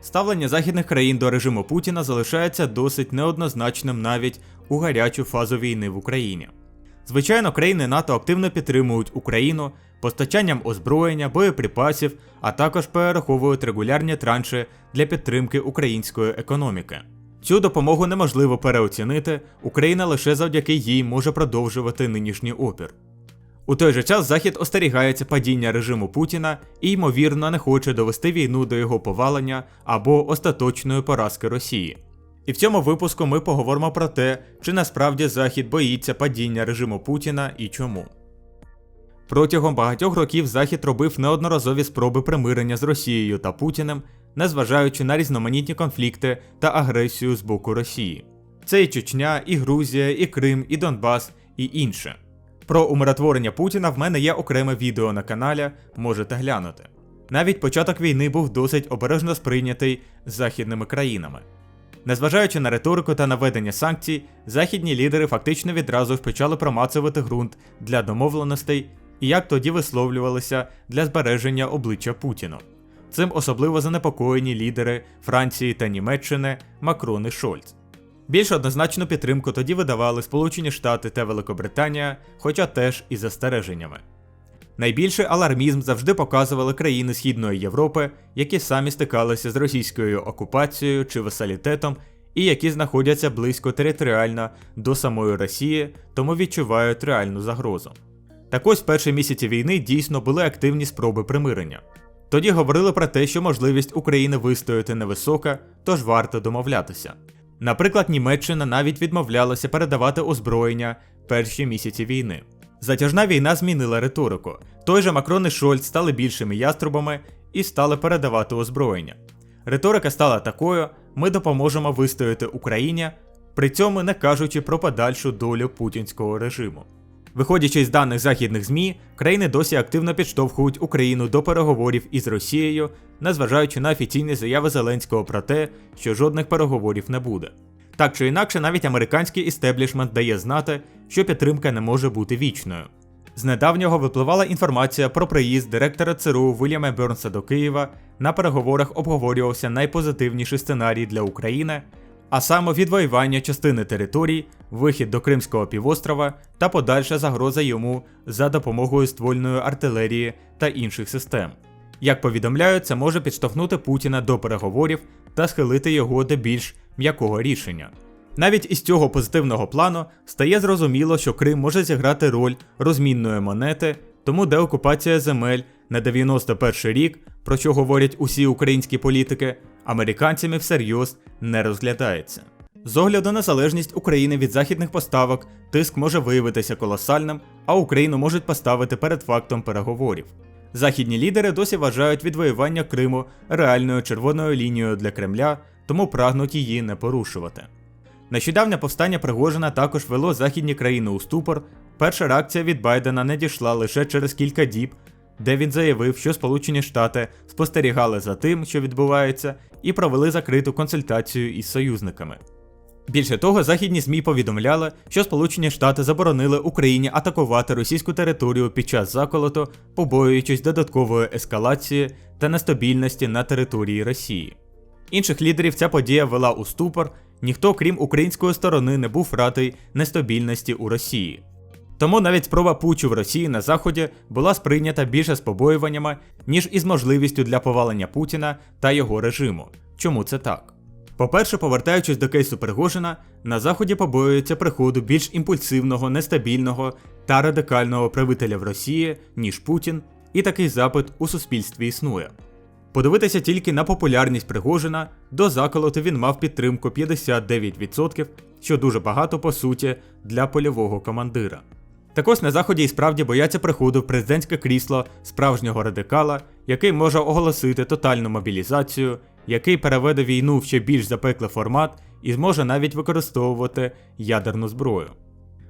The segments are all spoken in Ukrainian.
ставлення західних країн до режиму Путіна залишається досить неоднозначним навіть у гарячу фазу війни в Україні. Звичайно, країни НАТО активно підтримують Україну постачанням озброєння, боєприпасів, а також перераховують регулярні транші для підтримки української економіки. Цю допомогу неможливо переоцінити, Україна лише завдяки їй може продовжувати нинішній опір. У той же час Захід остерігається падіння режиму Путіна і, ймовірно, не хоче довести війну до його повалення або остаточної поразки Росії. І в цьому випуску ми поговоримо про те, чи насправді Захід боїться падіння режиму Путіна і чому. Протягом багатьох років Захід робив неодноразові спроби примирення з Росією та Путіним, незважаючи на різноманітні конфлікти та агресію з боку Росії. Це і Чечня, і Грузія, і Крим, і Донбас, і інше. Про умиротворення Путіна в мене є окреме відео на каналі, можете глянути. Навіть початок війни був досить обережно сприйнятий західними країнами. Незважаючи на риторику та наведення санкцій, західні лідери фактично відразу ж почали промацувати ґрунт для домовленостей і як тоді висловлювалися для збереження обличчя Путіну. Цим особливо занепокоєні лідери Франції та Німеччини Макрон і Шольц. Більш однозначну підтримку тоді видавали Сполучені Штати та Великобританія, хоча теж із застереженнями. Найбільший алармізм завжди показували країни Східної Європи, які самі стикалися з російською окупацією чи васалітетом, і які знаходяться близько територіально до самої Росії, тому відчувають реальну загрозу. Так ось перші місяці війни дійсно були активні спроби примирення. Тоді говорили про те, що можливість України вистояти невисока, тож варто домовлятися. Наприклад, Німеччина навіть відмовлялася передавати озброєння перші місяці війни. Затяжна війна змінила риторику. Той же Макрон і Шольц стали більшими яструбами і стали передавати озброєння. Риторика стала такою: ми допоможемо вистояти Україні, при цьому не кажучи про подальшу долю путінського режиму. Виходячи з даних західних ЗМІ, країни досі активно підштовхують Україну до переговорів із Росією, незважаючи на офіційні заяви Зеленського про те, що жодних переговорів не буде. Так чи інакше, навіть американський істеблішмент дає знати, що підтримка не може бути вічною. З недавнього випливала інформація про приїзд директора ЦРУ Вільяма Бернса до Києва. На переговорах обговорювався найпозитивніший сценарій для України, а саме відвоювання частини територій, вихід до Кримського півострова та подальша загроза йому за допомогою ствольної артилерії та інших систем. Як повідомляють, це може підштовхнути Путіна до переговорів та схилити його до більш м'якого рішення. Навіть із цього позитивного плану стає зрозуміло, що Крим може зіграти роль розмінної монети, тому деокупація земель на 91 рік, про що говорять усі українські політики, американцями всерйоз не розглядається. З огляду на залежність України від західних поставок, тиск може виявитися колосальним, а Україну можуть поставити перед фактом переговорів. Західні лідери досі вважають відвоювання Криму реальною червоною лінією для Кремля, тому прагнуть її не порушувати. Нещодавнє повстання Пригожина також вело західні країни у ступор. Перша реакція від Байдена не дійшла лише через кілька діб, де він заявив, що Сполучені Штати спостерігали за тим, що відбувається, і провели закриту консультацію із союзниками. Більше того, західні ЗМІ повідомляли, що Сполучені Штати заборонили Україні атакувати російську територію під час заколоту, побоюючись додаткової ескалації та нестабільності на території Росії. Інших лідерів ця подія вела у ступор, ніхто, крім української сторони, не був радий нестабільності у Росії. Тому навіть спроба путчу в Росії на Заході була сприйнята більше з побоюваннями, ніж із можливістю для повалення Путіна та його режиму. Чому це так? По-перше, повертаючись до кейсу Пригожина, на Заході побоюються приходу більш імпульсивного, нестабільного та радикального правителя в Росії, ніж Путін, і такий запит у суспільстві існує. Подивитися тільки на популярність Пригожина, до заколоту він мав підтримку 59%, що дуже багато по суті для польового командира. Так ось на заході і справді бояться приходу в президентське крісло справжнього радикала, який може оголосити тотальну мобілізацію, який переведе війну в ще більш запеклий формат і зможе навіть використовувати ядерну зброю.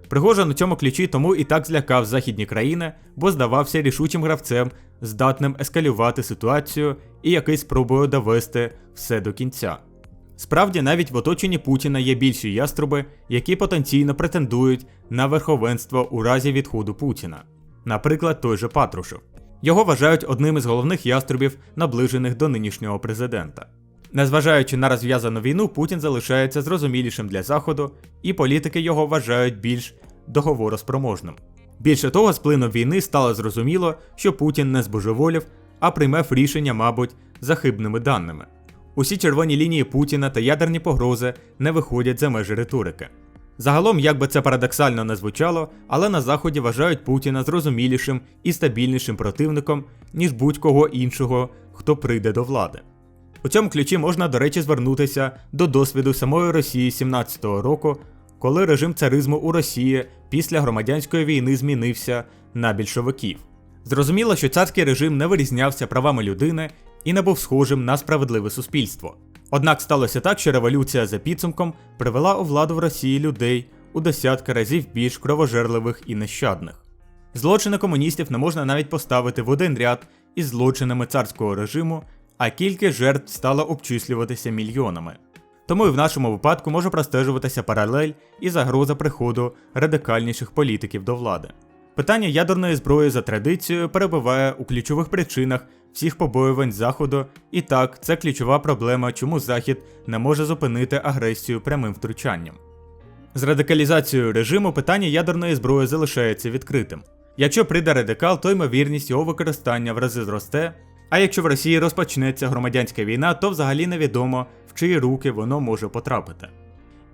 Пригожин у цьому ключі тому і так злякав західні країни, бо здавався рішучим гравцем, здатним ескалювати ситуацію і який спробує довести все до кінця. Справді, навіть в оточенні Путіна є більші яструби, які потенційно претендують на верховенство у разі відходу Путіна, наприклад, той же Патрушев. Його вважають одним із головних яструбів, наближених до нинішнього президента. Незважаючи на розв'язану війну, Путін залишається зрозумілішим для Заходу, і політики його вважають більш договороспроможним. Більше того, з плином війни стало зрозуміло, що Путін не збожеволів, а приймав рішення, мабуть, за хибними даними. Усі червоні лінії Путіна та ядерні погрози не виходять за межі риторики. Загалом, як би це парадоксально не звучало, але на Заході вважають Путіна зрозумілішим і стабільнішим противником, ніж будь-кого іншого, хто прийде до влади. У цьому ключі можна, до речі, звернутися до досвіду самої Росії 17-го року, коли режим царизму у Росії після громадянської війни змінився на більшовиків. Зрозуміло, що царський режим не вирізнявся правами людини і не був схожим на справедливе суспільство. Однак сталося так, що революція за підсумком привела у владу в Росії людей у десятки разів більш кровожерливих і нещадних. Злочини комуністів не можна навіть поставити в один ряд із злочинами царського режиму, а кількість жертв стала обчислюватися мільйонами. Тому і в нашому випадку може простежуватися паралель і загроза приходу радикальніших політиків до влади. Питання ядерної зброї за традицією перебуває у ключових причинах всіх побоювань Заходу, і так, це ключова проблема, чому Захід не може зупинити агресію прямим втручанням. З радикалізацією режиму питання ядерної зброї залишається відкритим. Якщо прийде радикал, то ймовірність його використання в рази зросте, а якщо в Росії розпочнеться громадянська війна, то взагалі невідомо, в чиї руки воно може потрапити.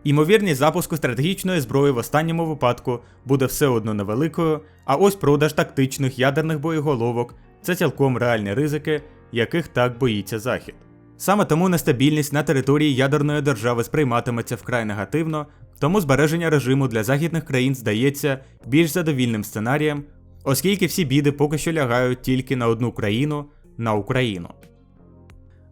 Ймовірність запуску стратегічної зброї в останньому випадку буде все одно невеликою, а ось продаж тактичних ядерних боєголовок це цілком реальні ризики, яких так боїться Захід. Саме тому нестабільність на території ядерної держави сприйматиметься вкрай негативно, тому збереження режиму для західних країн здається більш задовільним сценарієм, оскільки всі біди поки що лягають тільки на одну країну на Україну.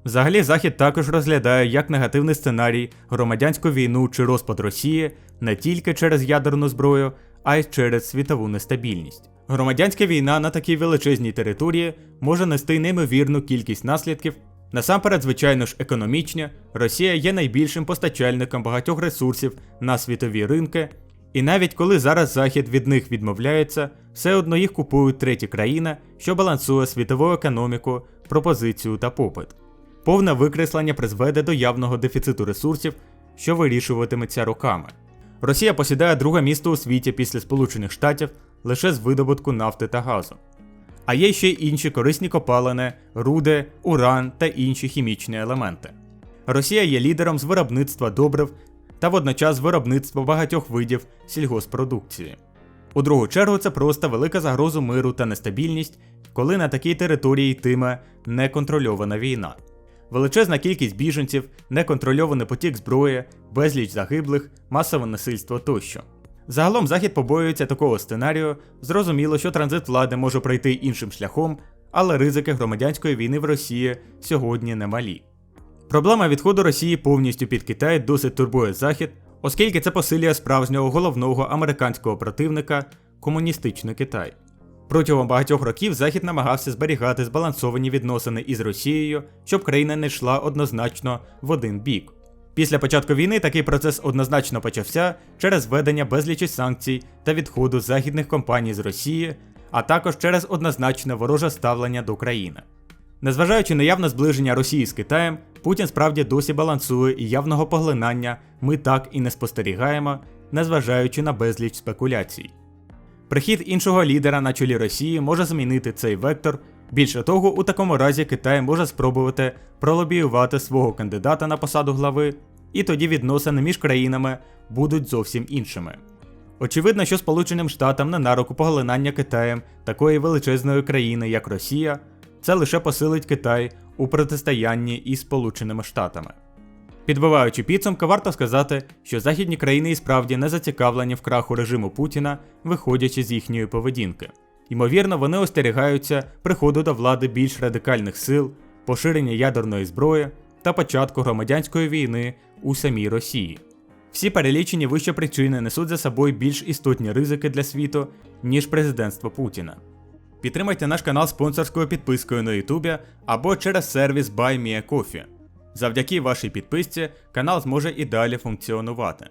Взагалі, Захід також розглядає як негативний сценарій громадянську війну чи розпад Росії не тільки через ядерну зброю, а й через світову нестабільність. Громадянська війна на такій величезній території може нести неймовірну кількість наслідків. Насамперед, звичайно ж, економічні, Росія є найбільшим постачальником багатьох ресурсів на світові ринки, і навіть коли зараз Захід від них відмовляється, все одно їх купують треті країни, що балансує світову економіку, пропозицію та попит. Повне викреслення призведе до явного дефіциту ресурсів, що вирішуватиметься роками. Росія посідає друге місто у світі після Сполучених Штатів лише з видобутку нафти та газу. А є ще й інші корисні копалини, руди, уран та інші хімічні елементи. Росія є лідером з виробництва добрив та водночас виробництва багатьох видів сільгоспродукції. У другу чергу це просто велика загроза миру та нестабільність, коли на такій території йтиме неконтрольована війна. Величезна кількість біженців, неконтрольований потік зброї, безліч загиблих, масове насильство тощо. Загалом Захід побоюється такого сценарію, зрозуміло, що транзит влади може пройти іншим шляхом, але ризики громадянської війни в Росії сьогодні немалі. Проблема відходу Росії повністю під Китай досить турбує Захід, оскільки це посилює справжнього головного американського противника комуністичний Китай. Протягом багатьох років Захід намагався зберігати збалансовані відносини із Росією, щоб країна не йшла однозначно в один бік. Після початку війни такий процес однозначно почався через введення безлічі санкцій та відходу західних компаній з Росії, а також через однозначне вороже ставлення до країни. Незважаючи на явне зближення Росії з Китаєм, Путін справді досі балансує і явного поглинання ми так і не спостерігаємо, незважаючи на безліч спекуляцій. Прихід іншого лідера на чолі Росії може змінити цей вектор. Більше того, у такому разі Китай може спробувати пролобіювати свого кандидата на посаду глави, і тоді відносини між країнами будуть зовсім іншими. Очевидно, що Сполученим Штатам не на руку поглинання Китаєм такої величезної країни, як Росія, це лише посилить Китай у протистоянні із Сполученими Штатами. Підбиваючи підсумки, варто сказати, що західні країни і справді не зацікавлені в краху режиму Путіна, виходячи з їхньої поведінки. Ймовірно, вони остерігаються приходу до влади більш радикальних сил, поширення ядерної зброї та початку громадянської війни у самій Росії. Всі перелічені вище причини несуть за собою більш істотні ризики для світу, ніж президентство Путіна. Підтримайте наш канал спонсорською підпискою на Ютубі або через сервіс BuyMeACoffee. Завдяки вашій підписці канал зможе і далі функціонувати.